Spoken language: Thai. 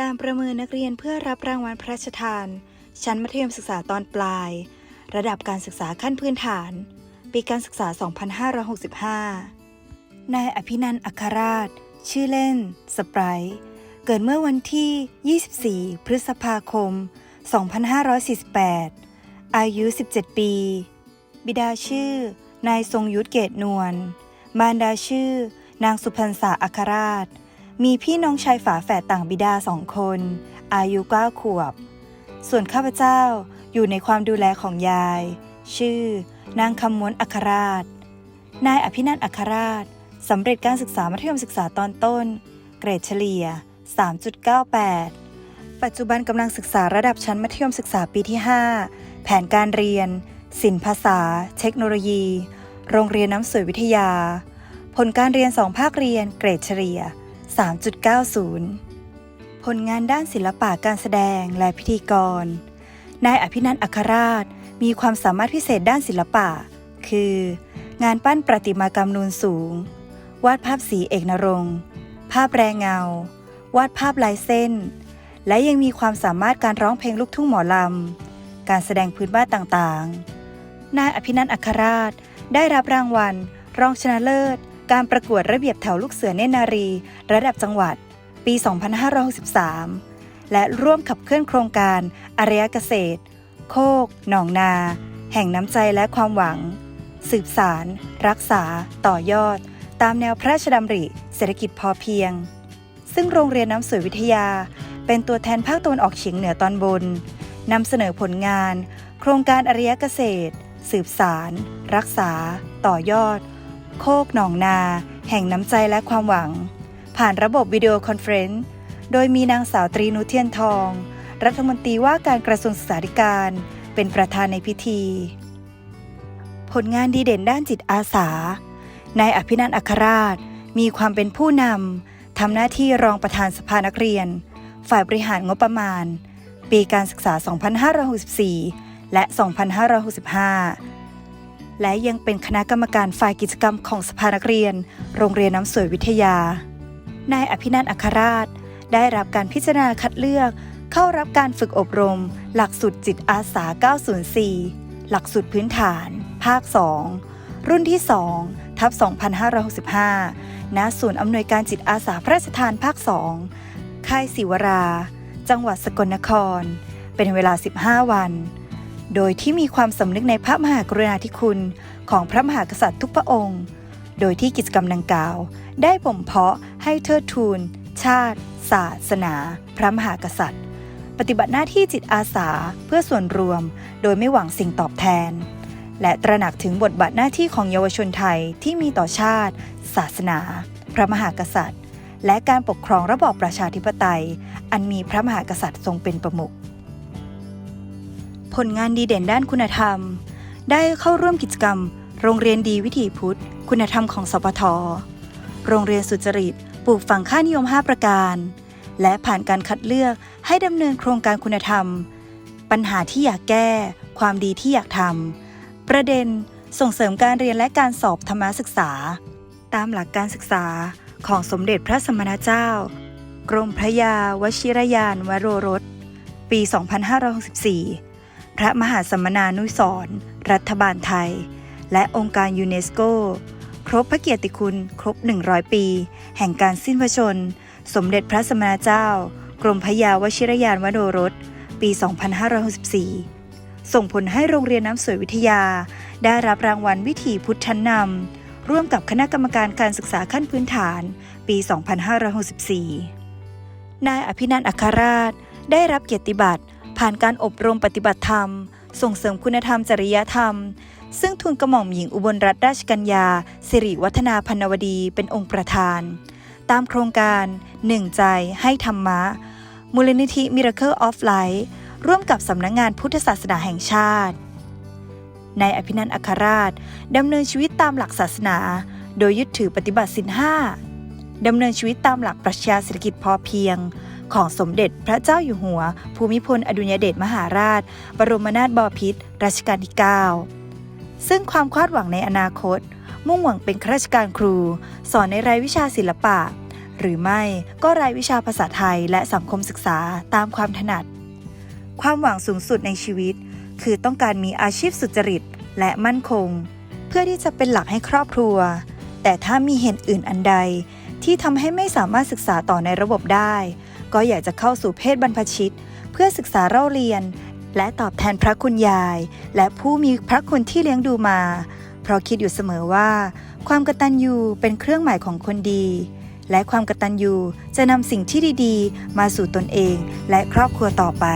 การประเมินนักเรียนเพื่อรับรางวัลพระราชทาน ชั้นมัธยมศึกษาตอนปลาย ระดับการศึกษาขั้นพื้นฐาน ปีการศึกษา 2565 นายอภินันอัครราช ชื่อเล่นสไปรท์เกิดเมื่อวันที่ 24 พฤษภาคม 2548 อายุ 17 ปี บิดาชื่อ นายทรงยุทธเกตนวล มารดาชื่อ นางสุพรรณษาอัครราช มีพี่น้องชายฝาแฝดต่างบิดาสองคน อายุเก้าขวบ ส่วนข้าพเจ้าอยู่ในความดูแลของยาย ชื่อนางคำม้วนอัครราช นายอภินันอัครราชสำเร็จการศึกษามัธยมศึกษาตอนต้น เกรดเฉลี่ย 3.98 ปัจจุบันกำลังศึกษาระดับชั้นมัธยมศึกษาปีที่ 5 แผนการเรียน ศิลปภาษา เทคโนโลยี โรงเรียนน้ำสวยวิทยา ผลการเรียน2ภาคเรียน เกรดเฉลี่ย 3.90 ผลงานด้านศิลปะการแสดงและพิธีกร นายอภินันท์อัครราชมีความสามารถพิเศษด้านศิลปะ คือ งานปั้นประติมากรรมนูนสูง วาดภาพสีเอกนรงภาพแรงเงา วาดภาพลายเส้น และยังมีความสามารถการร้องเพลงลูกทุ่งหมอลำ การแสดงพื้นบ้านต่างๆ นายอภินันท์อัครราชได้รับรางวัล รองชนะเลิศ การประกวดระเบียบแถวลูกเสือเนนารี ระดับจังหวัด ปี 2563 และร่วมขับเคลื่อนโครงการอารยเกษตร โคก หนองนา แห่งน้ำใจและความหวัง สืบสาร รักษา ต่อยอด ตามแนวพระราชดำริ เศรษฐกิจพอเพียง ซึ่งโรงเรียนน้ำสวยวิทยา เป็นตัวแทนภาคตะวันออกเฉียงเหนือตอนบนนำเสนอผลงาน โครงการอารยเกษตร สืบสาร รักษา ต่อยอด โคกหนองนา แห่งน้ำใจและความหวัง ผ่านระบบวิดีโอคอนเฟรนซ์โดยมีนางสาวตรีนุเทียนทอง รัฐมนตรีว่าการกระทรวงศึกษาธิการ เป็นประธานในพิธี ผลงานดีเด่นด้านจิตอาสานายอภินันท์อัครราช มีความเป็นผู้นำทำหน้าที่รองประธานสภานักเรียน ฝ่ายบริหารงบประมาณ ปีการศึกษา 2564 และ 2565 และยังเป็นคณะกรรมการฝ่ายกิจกรรมของสภานักเรียน โรงเรียนน้ำสวยวิทยา นายอภินันท์อัครราช ได้รับการพิจารณาคัดเลือก เข้ารับการฝึกอบรม หลักสูตรจิตอาสา 904 หลักสูตรพื้นฐาน ภาค 2 รุ่นที่ 2 ทับ 2565 ณ ศูนย์อำนวยการจิตอาสาพระราชทานภาค 2 ค่ายศิวรา จังหวัดสกลนคร เป็นเวลา 15 วัน โดยที่มีความสำนึกในพระมหากรุณาธิคุณของพระมหากษัตริย์ทุกพระองค์ โดยที่กิจกรรมดังกล่าว ได้บ่มเพาะให้เทิดทูน ชาติ ศาสนา พระมหากษัตริย์ ปฏิบัติหน้าที่จิตอาสาเพื่อส่วนรวม โดยไม่หวังสิ่งตอบแทน และตระหนักถึงบทบาทหน้าที่ของเยาวชนไทยที่มีต่อชาติ ศาสนา พระมหากษัตริย์ และการปกครองระบอบประชาธิปไตย อันมีพระมหากษัตริย์ทรงเป็นประมุข ผลงานดีเด่นด้านคุณธรรม ได้เข้าร่วมกิจกรรม โรงเรียนดีวิถีพุทธ คุณธรรมของสปท โรงเรียนสุจริตปลูกฝังค่านิยม 5 ประการ และผ่านการคัดเลือกให้ดำเนินโครงการคุณธรรม ปัญหาที่อยากแก้ ความดีที่อยากทำประเด็นส่งเสริมการเรียนและการสอบธรรมศึกษา ตามหลักการศึกษาของสมเด็จพระสมณเจ้า กรมพระยาวชิรยานวโรรส ปี 2564 พระมหาสมนานุสรณ์รัฐบาลไทย และองค์การยูเนสโก ครบพระเกียรติคุณครบ 100 ปี แห่งการสิ้นพระชน สมเด็จพระสมณเจ้า กรมพยาวชิรยานวโรรส ปี 2564 ส่งผลให้โรงเรียนน้ำสวยวิทยา ได้รับรางวัลวิถีพุทธชั้นนำร่วมกับคณะกรรมการการศึกษาขั้นพื้นฐาน ปี 2564 นายอภินันท์อัครราชได้รับเกียรติบัตร ผ่านการอบรมปฏิบัติธรรม ส่งเสริมคุณธรรมจริยธรรม ซึ่งทุนกระหม่อมหญิงอุบลรัตนราชกัญญา สิริวัฒนาพันวดีเป็นองค์ประธาน ตามโครงการหนึ่งใจให้ธรรมะ มูลนิธิ Miracle of Life ร่วมกับสำนักงงานพุทธศาสนาแห่งชาตินายอภินันท์อัครราชดำเนินชีวิตตามหลักศาสนา โดยยึดถือปฏิบัติสินห้าดำเนินชีวิตตามหลักปรัชญาเศรษฐกิจพอเพียง ของสมเด็จพระเจ้าอยู่หัว ภูมิพลอดุลยเดชมหาราช บรมนาถบพิตรรัชกาลที่ 9 ซึ่งความคาดหวังในอนาคต มุ่งหวังเป็นข้าราชการครู สอนในรายวิชาศิลปะ หรือไม่ก็รายวิชาภาษาไทยและสังคมศึกษาตามความถนัด ความหวังสูงสุดในชีวิต คือต้องการมีอาชีพสุจริตและมั่นคง เพื่อที่จะเป็นหลักให้ครอบครัว แต่ถ้ามีเหตุอื่นอันใดที่ทำให้ไม่สามารถศึกษาต่อในระบบได้ ก็อยากจะเข้าสู่เพศบรรพชิต เพื่อศึกษาเล่าเรียน และตอบแทนพระคุณยาย และผู้มีพระคุณที่เลี้ยงดูมา เพราะคิดอยู่เสมอว่า ความกตัญญูเป็นเครื่องหมายของคนดี และความกตัญญูจะนำสิ่งที่ดีๆ มาสู่ตนเองและครอบครัวต่อไป